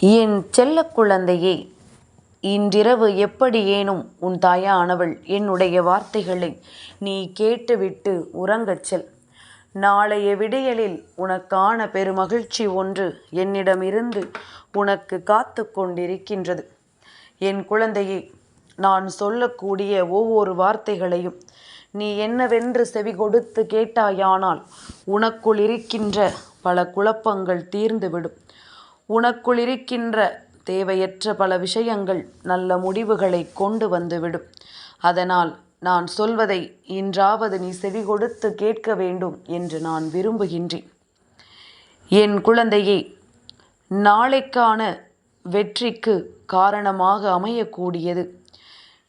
என் செல்ல குழந்தையே இன்றிரவு எப்படியேனும் உன் தாயானவள் என்னுடைய வார்த்தைகளை நீ கேட்டுவிட்டு உறங்கச் செல். நாளைய விடியலில் உனக்கான பெருமகிழ்ச்சி ஒன்று என்னிடமிருந்து உனக்கு காத்து கொண்டிருக்கின்றது. என் குழந்தையே நான் சொல்லக்கூடிய ஒவ்வொரு வார்த்தைகளையும் நீ என்னவென்று செவி கொடுத்து கேட்டாயானால் உனக்குள் இருக்கின்ற பல குழப்பங்கள் தீர்ந்துவிடும். உனக்குள் இருக்கின்ற தேவையற்ற பல விஷயங்கள் நல்ல முடிவுகளை கொண்டு வந்துவிடும். அதனால் நான் சொல்வதை இன்றாவது நீ செவி கொடுத்து கேட்க வேண்டும் என்று நான் விரும்புகின்றேன். என் குழந்தையே நாளைக்கான வெற்றிக்கு காரணமாக அமையக்கூடியது.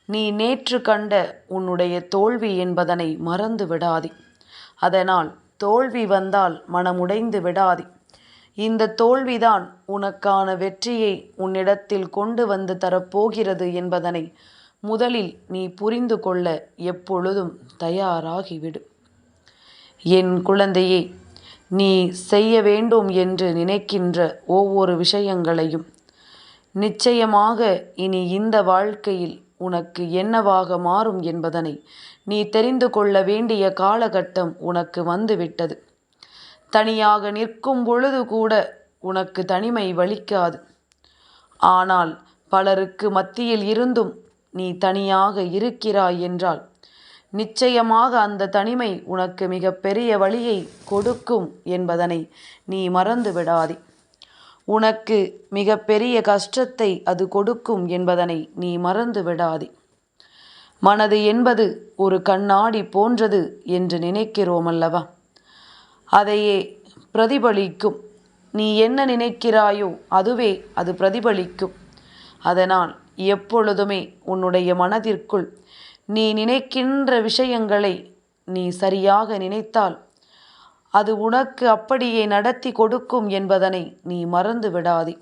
நீ நேற்று கண்ட உன்னுடைய தோல்வி என்பதனை மறந்து விடாதே அதனால் தோல்வி வந்தால் மனமுடைந்து விடாதே. இந்த தோல்விதான் உனக்கான வெற்றியை உன்னிடத்தில் கொண்டு வந்து தரப்போகிறது என்பதனை முதலில் நீ புரிந்து கொள்ள எப்பொழுதும் தயாராகிவிடு. என் குழந்தையே நீ செய்ய வேண்டும் என்று நினைக்கின்ற ஒவ்வொரு விஷயங்களையும் நிச்சயமாக இனி இந்த வாழ்க்கையில் உனக்கு என்னவாக மாறும் என்பதனை நீ தெரிந்து கொள்ள வேண்டிய காலகட்டம் உனக்கு வந்துவிட்டது. தனியாக நிற்கும் பொழுது கூட உனக்கு தனிமை வலிக்காது. ஆனால் பலருக்கு மத்தியில் இருந்தும் நீ தனியாக இருக்கிறாய் என்றால் நிச்சயமாக அந்த தனிமை உனக்கு மிக பெரிய வழியை கொடுக்கும் என்பதனை நீ மறந்து விடாதே. உனக்கு மிக பெரிய கஷ்டத்தை அது கொடுக்கும் என்பதனை நீ மறந்து விடாதே. மனது என்பது ஒரு கண்ணாடி போன்றது என்று நினைக்கிறோம் அல்லவா அதையே பிரதிபலிக்கும். நீ என்ன நினைக்கிறாயோ அதுவே அது பிரதிபலிக்கும். அதனால் எப்பொழுதுமே உன்னுடைய மனதிற்குள் நீ நினைக்கின்ற விஷயங்களை நீ சரியாக நினைத்தால் அது உனக்கு அப்படியே நடத்தி கொடுக்கும் என்பதனை நீ மறந்து விடாதே.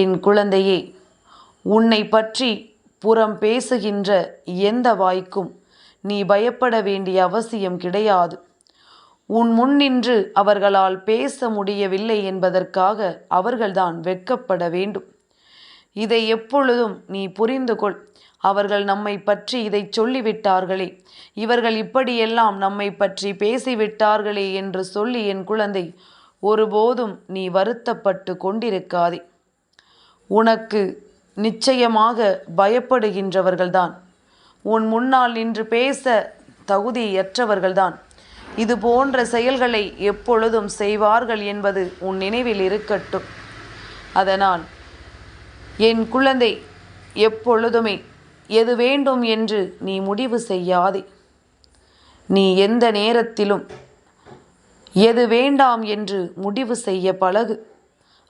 என் குழந்தையே உன்னை பற்றி புறம் பேசுகின்ற எந்த வாய்க்கும் நீ பயப்பட வேண்டிய அவசியம் கிடையாது. உன் முன் நின்று அவர்களால் பேச முடியவில்லை என்பதற்காக அவர்கள்தான் வெட்கப்பட வேண்டும். இதை எப்பொழுதும் நீ புரிந்து கொள். அவர்கள் நம்மை பற்றி இதை சொல்லிவிட்டார்களே. இவர்கள் இப்படியெல்லாம் நம்மை பற்றி பேசிவிட்டார்களே என்று சொல்லி என் குழந்தை ஒருபோதும் நீ வருத்தப்பட்டு கொண்டிருக்காதே. உனக்கு நிச்சயமாக பயப்படுகின்றவர்கள்தான். உன் முன்னால் நின்று பேச தகுதியற்றவர்கள்தான். இது போன்ற செயல்களை எப்பொழுதும் செய்வார்கள் என்பது உன் நினைவில் இருக்கட்டும். அதனால் என் குழந்தை எப்பொழுதுமே எது வேண்டும் என்று நீ முடிவு செய்யாதே. நீ எந்த நேரத்திலும் எது வேண்டாம் என்று முடிவு செய்ய பழகு.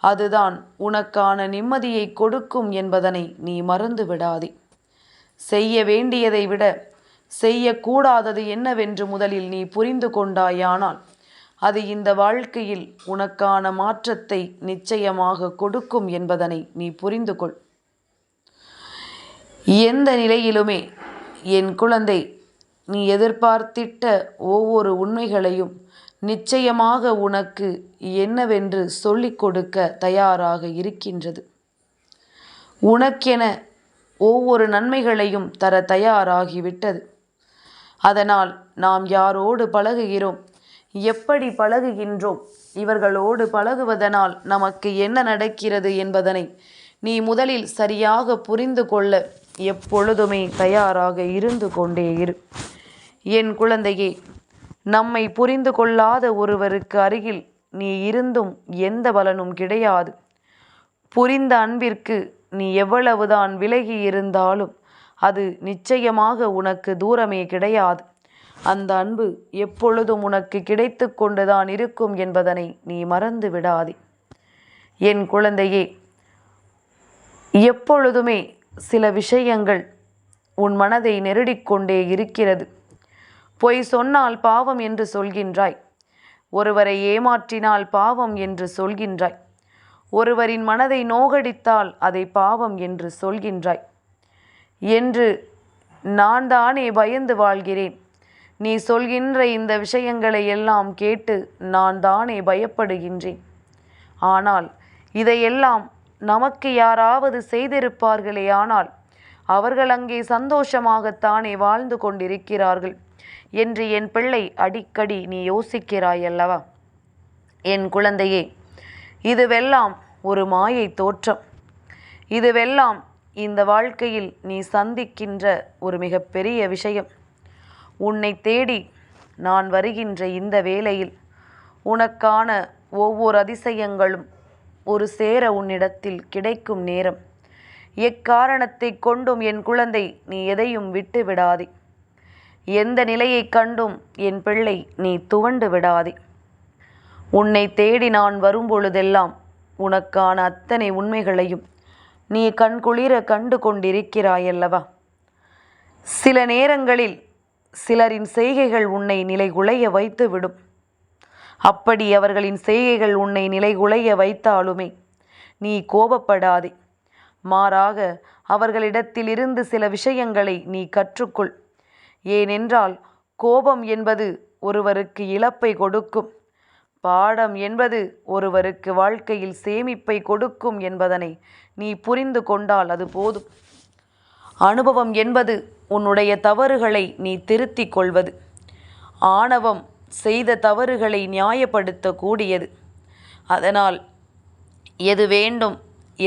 அதுதான் உனக்கான நிம்மதியை கொடுக்கும் என்பதனை நீ மறந்து விடாதே செய்ய வேண்டியதை விட செய்யக்கூடாதது என்னவென்று முதலில் நீ புரிந்து கொண்டாயானால் அது இந்த வாழ்க்கையில் உனக்கான மாற்றத்தை நிச்சயமாக கொடுக்கும் என்பதனை நீ புரிந்து கொள். எந்த நிலையிலுமே என் குழந்தை நீ எதிர்பார்த்திட்ட ஒவ்வொரு உண்மைகளையும் நிச்சயமாக உனக்கு என்னவென்று சொல்லிக் கொடுக்க தயாராக இருக்கின்றது. உனக்கென ஒவ்வொரு நன்மைகளையும் தர தயாராகிவிட்டது. அதனால் நாம் யாரோடு பழகுகிறோம்? எப்படி பழகுகின்றோம்? இவர்களோடு பழகுவதனால் நமக்கு என்ன நடக்கிறது என்பதனை நீ முதலில் சரியாக புரிந்து கொள்ள எப்பொழுதுமே தயாராக இருந்து கொண்டே இரு. என் குழந்தையே நம்மை புரிந்து கொள்ளாத ஒருவருக்கு அருகில் நீ இருந்தும் எந்த பலனும் கிடையாது. புரிந்த அன்பிற்கு நீ எவ்வளவுதான் விலகி இருந்தாலும் அது நிச்சயமாக உனக்கு தூரமே கிடையாது. அந்த அன்பு எப்பொழுதும் உனக்கு கிடைத்து கொண்டுதான் இருக்கும் என்பதனை நீ மறந்து விடாதே. என் குழந்தையே எப்பொழுதுமே சில விஷயங்கள் உன் மனதை நெருடிக்கொண்டே இருக்கிறது. பொய் சொன்னால் பாவம் என்று சொல்கின்றாய். ஒருவரை ஏமாற்றினால் பாவம் என்று சொல்கின்றாய். ஒருவரின் மனதை நோகடித்தால் அதை பாவம் என்று சொல்கின்றாய். என்று நான் தானே பயந்து வாழ்கிறேன். நீ சொல்கின்ற இந்த விஷயங்களை எல்லாம் கேட்டு நான் தானே பயப்படுகின்றேன். ஆனால் இதையெல்லாம் நமக்கு யாராவது செய்திருப்பார்களே ஆனால் அவர்கள் அங்கே சந்தோஷமாகத்தானே வாழ்ந்து கொண்டிருக்கிறார்கள் என்று என் பிள்ளை அடிக்கடி நீ யோசிக்கிறாய் அல்லவா என் குழந்தையே இதுவெல்லாம் ஒரு மாயை தோற்றம். இதுவெல்லாம் இந்த வாழ்க்கையில் நீ சந்திக்கின்ற ஒரு மிகப்பெரிய விஷயம். உன்னை தேடி நான் வருகின்ற இந்த வேளையில் உனக்கான ஒவ்வொரு அதிசயங்களும் ஒரு சேர உன்னிடத்தில் கிடைக்கும் நேரம். எக்காரணத்தை கொண்டும் என் குழந்தை நீ எதையும் விட்டு விடாதே. எந்த நிலையை கண்டும் என் பிள்ளை நீ துவண்டு விடாதே. உன்னை தேடி நான் வரும்பொழுதெல்லாம் உனக்கான அத்தனை உண்மைகளையும் நீ கண்குளிர கண்டு கொண்டிருக்கிறாயல்லவா? சில நேரங்களில் சிலரின் செய்கைகள் உன்னை நிலைகுலைய வைத்துவிடும். அப்படி அவர்களின் செய்கைகள் உன்னை நிலைகுலைய வைத்தாலுமே நீ கோபப்படாதே. மாறாக அவர்களிடத்திலிருந்து சில விஷயங்களை நீ கற்றுக்கொள். ஏனென்றால் கோபம் என்பது ஒருவருக்கு இழப்பை கொடுக்கும். பாடம் என்பது ஒருவருக்கு வாழ்க்கையில் சேமிப்பை கொடுக்கும் என்பதனை நீ புரிந்து கொண்டால் அது போதும். அனுபவம் என்பது உன்னுடைய தவறுகளை நீ திருத்திக் கொள்வது. ஆணவம் செய்த தவறுகளை நியாயப்படுத்தக்கூடியது. அதனால் எது வேண்டும்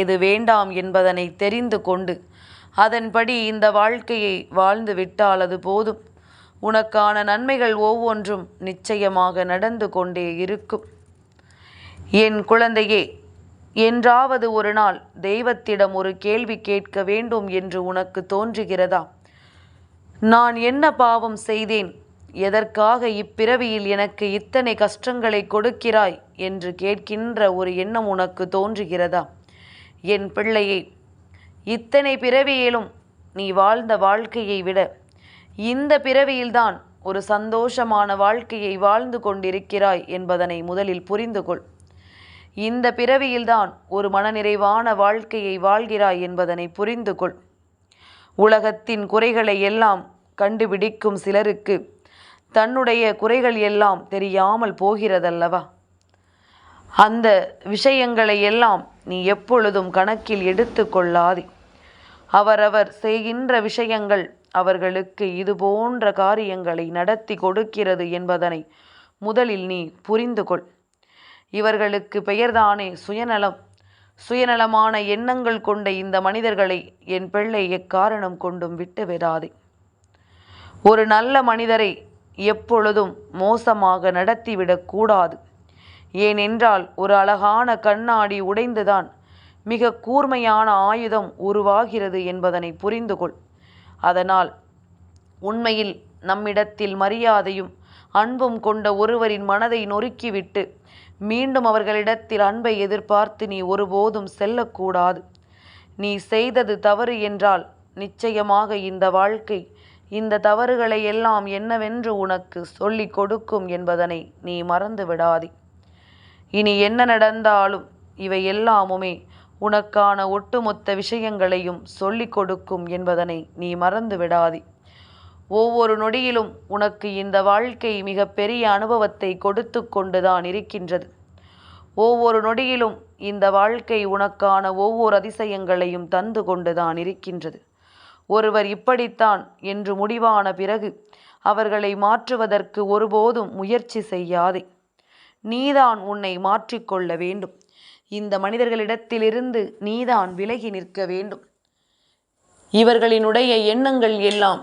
எது வேண்டாம் என்பதனை தெரிந்து கொண்டு அதன்படி இந்த வாழ்க்கையை வாழ்ந்து விட்டால் அது போதும். உனக்கான நன்மைகள் ஒவ்வொன்றும் நிச்சயமாக நடந்து கொண்டே இருக்கும். என் குழந்தையே என்றாவது ஒரு நாள் தெய்வத்திடம் ஒரு கேள்வி கேட்க வேண்டும் என்று உனக்கு தோன்றுகிறதா? நான் என்ன பாவம் செய்தேன்? எதற்காக இப்பிறவியில் எனக்கு இத்தனை கஷ்டங்களை கொடுக்கிறாய்? என்று கேட்கின்ற ஒரு எண்ணம் உனக்கு தோன்றுகிறதா? என் பிள்ளையே இத்தனை பிறவியிலும் நீ வாழ்ந்த வாழ்க்கையை விட இந்த பிறவியில்தான் ஒரு சந்தோஷமான வாழ்க்கையை வாழ்ந்து கொண்டிருக்கிறாய் என்பதனை முதலில் புரிந்து கொள். இந்த பிறவியில்தான் ஒரு மனநிறைவான வாழ்க்கையை வாழ்கிறாய் என்பதனை புரிந்து கொள். உலகத்தின் குறைகளை எல்லாம் கண்டுபிடிக்கும் சிலருக்கு தன்னுடைய குறைகள் எல்லாம் தெரியாமல் போகிறதல்லவா? அந்த விஷயங்களை எல்லாம் நீ எப்பொழுதும் கணக்கில் எடுத்து கொள்ளாதே. அவரவர் செய்கின்ற விஷயங்கள் அவர்களுக்கு இது போன்ற காரியங்களை நடத்தி கொடுக்கிறது என்பதனை முதலில் நீ புரிந்து கொள். இவர்களுக்கு பெயர்தானே சுயநலம். சுயநலமான எண்ணங்கள் கொண்ட இந்த மனிதர்களை என் பிள்ளை எக்காரணம் கொண்டும் விட்டு விடாதே. ஒரு நல்ல மனிதரை எப்பொழுதும் மோசமாக நடத்திவிடக் கூடாது. ஏனென்றால் ஒரு அழகான கண்ணாடி உடைந்துதான் மிக கூர்மையான ஆயுதம் உருவாகிறது என்பதனை புரிந்து கொள் அதனால் உண்மையில் நம்மிடத்தில் மரியாதையும் அன்பும் கொண்ட ஒருவரின் மனதை நொறுக்கிவிட்டு மீண்டும் அவர்களிடத்தில் அன்பை எதிர்பார்த்து நீ ஒருபோதும் செல்லக்கூடாது. நீ செய்தது தவறு என்றால் நிச்சயமாக இந்த வாழ்க்கை இந்த தவறுகளை எல்லாம் என்னவென்று உனக்கு சொல்லிக் கொடுக்கும் என்பதனை நீ மறந்து விடாதே இனி என்ன நடந்தாலும் இவை எல்லாமுமே உனக்கான ஒட்டுமொத்த விஷயங்களையும் சொல்லிக் கொடுக்கும் என்பதனை நீ மறந்து விடாதே ஒவ்வொரு நொடியிலும் உனக்கு இந்த வாழ்க்கை மிக பெரிய அனுபவத்தை கொடுத்து கொண்டுதான் இருக்கின்றது. ஒவ்வொரு நொடியிலும் இந்த வாழ்க்கை உனக்கான ஒவ்வொரு அதிசயங்களையும் தந்து கொண்டுதான் இருக்கின்றது. ஒருவர் இப்படித்தான் என்று முடிவான பிறகு அவர்களை மாற்றுவதற்கு ஒருபோதும் முயற்சி செய்யாதே. நீதான் உன்னை மாற்றிக்கொள்ள வேண்டும். இந்த மனிதர்களிடத்திலிருந்து நீதான் விலகி நிற்க வேண்டும். இவர்களினுடைய எண்ணங்கள் எல்லாம்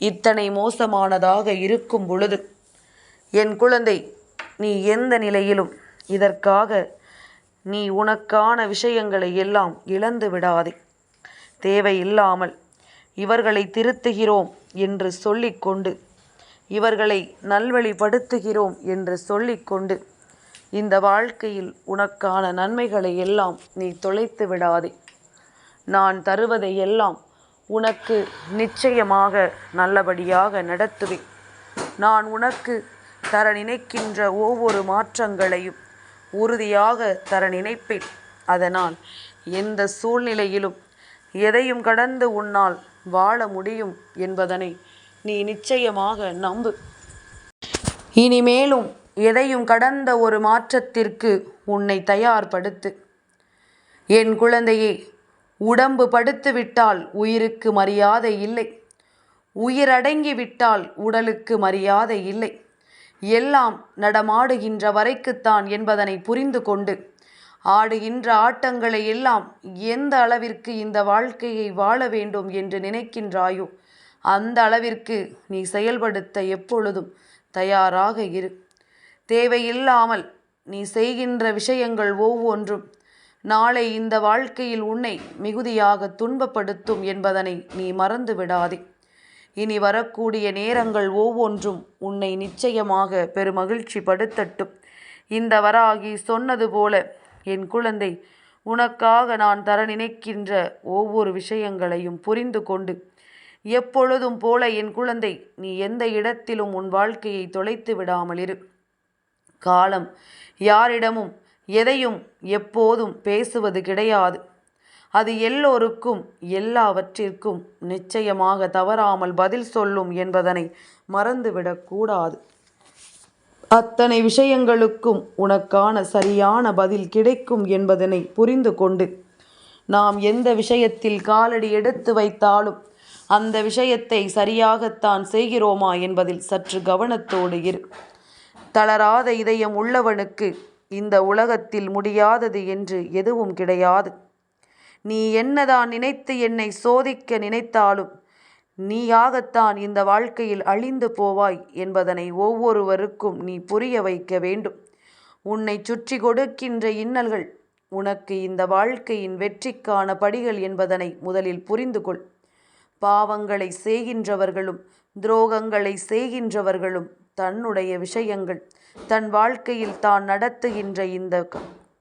இத்தனை மோசமானதாக இருக்கும் பொழுது என் குழந்தை நீ எந்த நிலையிலும் இதற்காக நீ உனக்கான விஷயங்களை எல்லாம் இழந்து விடாதே. தேவையில்லாமல் இவர்களை திருத்துகிறோம் என்று சொல்லிக்கொண்டு இவர்களை நல்வழிப்படுத்துகிறோம் என்று சொல்லிக்கொண்டு இந்த வாழ்க்கையில் உனக்கான நன்மைகளை எல்லாம் நீ தொலைத்து விடாதே. நான் தருவதை எல்லாம் உனக்கு நிச்சயமாக நல்லபடியாக நடத்துவேன். நான் உனக்கு தர நினைக்கின்ற ஒவ்வொரு மாற்றங்களையும் உறுதியாக தர நினைப்பேன். அதனால் எந்த சூழ்நிலையிலும் எதையும் கடந்து உன்னால் வாழ முடியும் என்பதனை நீ நிச்சயமாக நம்பு. இனிமேலும் எதையும் கடந்த ஒரு மாற்றத்திற்கு உன்னை தயார்படுத்து. என் குழந்தையே உடம்பு படுத்து விட்டால் உயிருக்கு மரியாதை இல்லை. உயிரடங்கி விட்டால் உடலுக்கு மரியாதை இல்லை. எல்லாம் நடமாடுகின்ற வரைக்குத்தான் என்பதனை புரிந்து கொண்டு ஆடுகின்ற ஆட்டங்களை எல்லாம் எந்த அளவிற்கு இந்த வாழ்க்கையை வாழ வேண்டும் என்று நினைக்கின்றாயோ அந்த அளவிற்கு நீ செயல்படுத்த எப்பொழுதும் தயாராக இரு. தேவையில்லாமல் நீ செய்கின்ற விஷயங்கள் ஒவ்வொன்றும் நாளை இந்த வாழ்க்கையில் உன்னை மிகுதியாக துன்பப்படுத்தும் என்பதனை நீ மறந்து விடாதே. இனி வரக்கூடிய நேரங்கள் ஒவ்வொன்றும் உன்னை நிச்சயமாக பெருமகிழ்ச்சி படுத்தட்டும். இந்த வராகி சொன்னது போல என் குழந்தை உனக்காக நான் தர நினைக்கின்ற ஒவ்வொரு விஷயங்களையும் புரிந்து கொண்டு எப்பொழுதும் போல என் குழந்தை நீ எந்த இடத்திலும் உன் வாழ்க்கையை தொலைத்து விடாமல் இரு. காலம். யாரிடமும் எதையும் எப்போதும் பேசுவது கிடையாது. அது எல்லோருக்கும் எல்லாவற்றிற்கும் நிச்சயமாக தவறாமல் பதில் சொல்லும் என்பதனை மறந்துவிடக்கூடாது அத்தனை விஷயங்களுக்கும் உனக்கான சரியான பதில் கிடைக்கும் என்பதனை புரிந்து கொண்டு நாம் எந்த விஷயத்தில் காலடி எடுத்து வைத்தாலும் அந்த விஷயத்தை சரியாகத்தான் செய்கிறோமா என்பதில் சற்று கவனத்தோடு இரு. தளராத இதயம் உள்ளவனுக்கு இந்த உலகத்தில் முடியாதது என்று எதுவும் கிடையாது. நீ என்னதான் நினைத்து என்னை சோதிக்க நினைத்தாலும் நீயாகத்தான் இந்த வாழ்க்கையில் அழிந்து போவாய் என்பதனை ஒவ்வொருவருக்கும் நீ புரிய வைக்க வேண்டும். உன்னை சுற்றி கொடுக்கின்ற இன்னல்கள் உனக்கு இந்த வாழ்க்கையின் வெற்றிக்கான படிகள் என்பதனை முதலில் புரிந்து கொள். பாவங்களை செய்கின்றவர்களும் துரோகங்களை செய்கின்றவர்களும் தன்னுடைய விஷயங்கள். தன் வாழ்க்கையில் தான் நடத்துகின்ற இந்த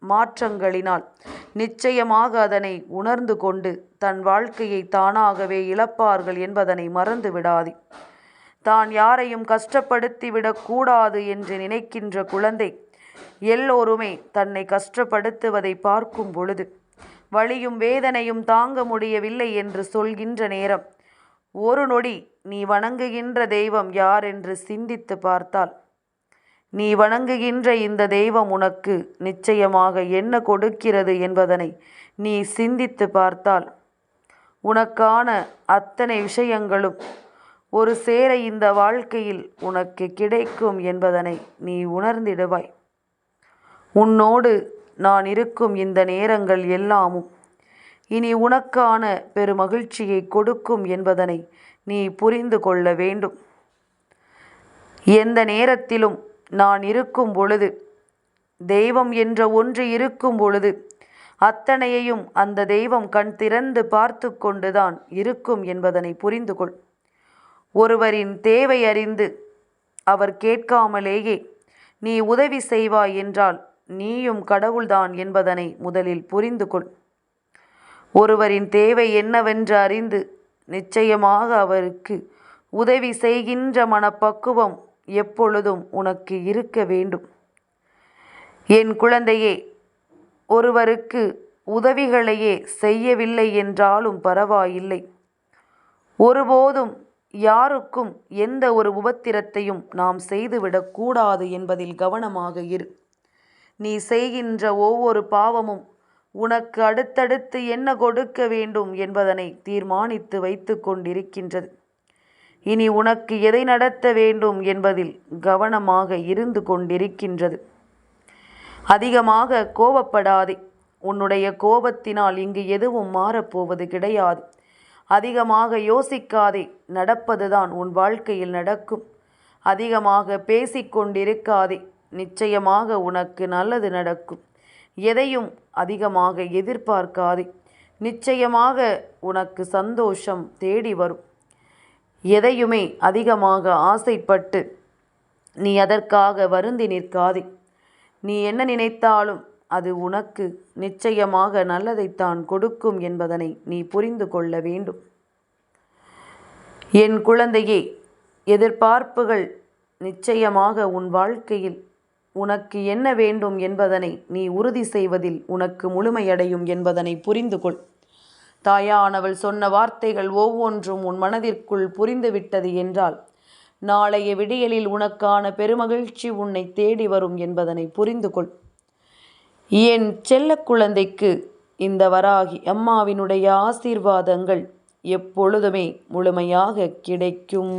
மாற்றங்களினால் நிச்சயமாக அதனை உணர்ந்து கொண்டு தன் வாழ்க்கையை தானாகவே இழப்பார்கள் என்பதனை மறந்து விடாதே. தான் யாரையும் கஷ்டப்படுத்தி விடக்கூடாது என்று நினைக்கின்ற குழந்தை எல்லோருமே தன்னை கஷ்டப்படுத்துவதை பார்க்கும் பொழுது வழியும் வேதனையும் தாங்க முடியவில்லை என்று சொல்கின்ற நேரம் ஒரு நொடி நீ வணங்குகின்ற தெய்வம் யார் என்று சிந்தித்து பார்த்தால் நீ வணங்குகின்ற இந்த தெய்வம் உனக்கு நிச்சயமாக என்ன கொடுக்கிறது என்பதனை நீ சிந்தித்து பார்த்தால் உனக்கான அத்தனை விஷயங்களும் ஒரு சேர இந்த வாழ்க்கையில் உனக்கு கிடைக்கும் என்பதனை நீ உணர்ந்திடுவாய். உன்னோடு நான் இருக்கும் இந்த நேரங்கள் எல்லாமும் இனி உனக்கான பெருமகிழ்ச்சியை கொடுக்கும் என்பதனை நீ புரிந்து கொள்ள வேண்டும். எந்த நேரத்திலும் நான் இருக்கும் பொழுது தெய்வம் என்ற ஒன்று இருக்கும் பொழுது அத்தனையையும் அந்த தெய்வம் கண் திறந்து பார்த்து கொண்டுதான் இருக்கும் என்பதனை புரிந்து கொள். ஒருவரின் தேவை அறிந்து அவர் கேட்காமலேயே நீ உதவி செய்வாய் என்றால் நீயும் கடவுள்தான் என்பதனை முதலில் புரிந்து கொள். ஒருவரின் தேவை என்னவென்று அறிந்து நிச்சயமாக அவருக்கு உதவி செய்கின்ற மனப்பக்குவம் எப்பொழுதும் உனக்கு இருக்க வேண்டும். என் குழந்தையே ஒருவருக்கு உதவிகளையே செய்யவில்லை என்றாலும் பரவாயில்லை. ஒருபோதும் யாருக்கும் எந்த ஒரு உபத்திரத்தையும் நாம் செய்துவிடக்கூடாது என்பதில் கவனமாக இரு. நீ செய்கின்ற ஒவ்வொரு பாவமும் உனக்கு அடுத்தடுத்து என்ன கொடுக்க வேண்டும் என்பதனை தீர்மானித்து வைத்து கொண்டிருக்கின்றது. இனி உனக்கு எதை நடத்த வேண்டும் என்பதில் கவனமாக இருந்து கொண்டிருக்கின்றது. அதிகமாக கோபப்படாதே. உன்னுடைய கோபத்தினால் இங்கு எதுவும் மாறப்போவது கிடையாது. அதிகமாக யோசிக்காதே. நடப்பதுதான் உன் வாழ்க்கையில் நடக்கும். அதிகமாக பேசிக்கொண்டிருக்காதே. நிச்சயமாக உனக்கு நல்லது நடக்கும். எதையும் அதிகமாக எதிர்பார்க்காதே. நிச்சயமாக உனக்கு சந்தோஷம் தேடி வரும். எதையுமே அதிகமாக ஆசைப்பட்டு நீ அதற்காக வருந்தி நிற்காதே. நீ என்ன நினைத்தாலும் அது உனக்கு நிச்சயமாக நல்லதைத்தான் கொடுக்கும் என்பதனை நீ புரிந்து கொள்ள வேண்டும். என் குழந்தையே எதிர்பார்ப்புகள் நிச்சயமாக உன் வாழ்க்கையில் உனக்கு என்ன வேண்டும் என்பதனை நீ உறுதி செய்வதில் உனக்கு முழுமையடையும் என்பதனை புரிந்து கொள். தாயானவள் சொன்ன வார்த்தைகள் ஒவ்வொன்றும் உன் மனதிற்குள் புரிந்துவிட்டது என்றால் நாளைய விடியலில் உனக்கான பெருமகிழ்ச்சி உன்னை தேடி வரும் என்பதனை புரிந்து கொள். என் செல்ல குழந்தைக்கு இந்த வராகி அம்மாவினுடைய ஆசீர்வாதங்கள் எப்பொழுதுமே முழுமையாக கிடைக்கும்.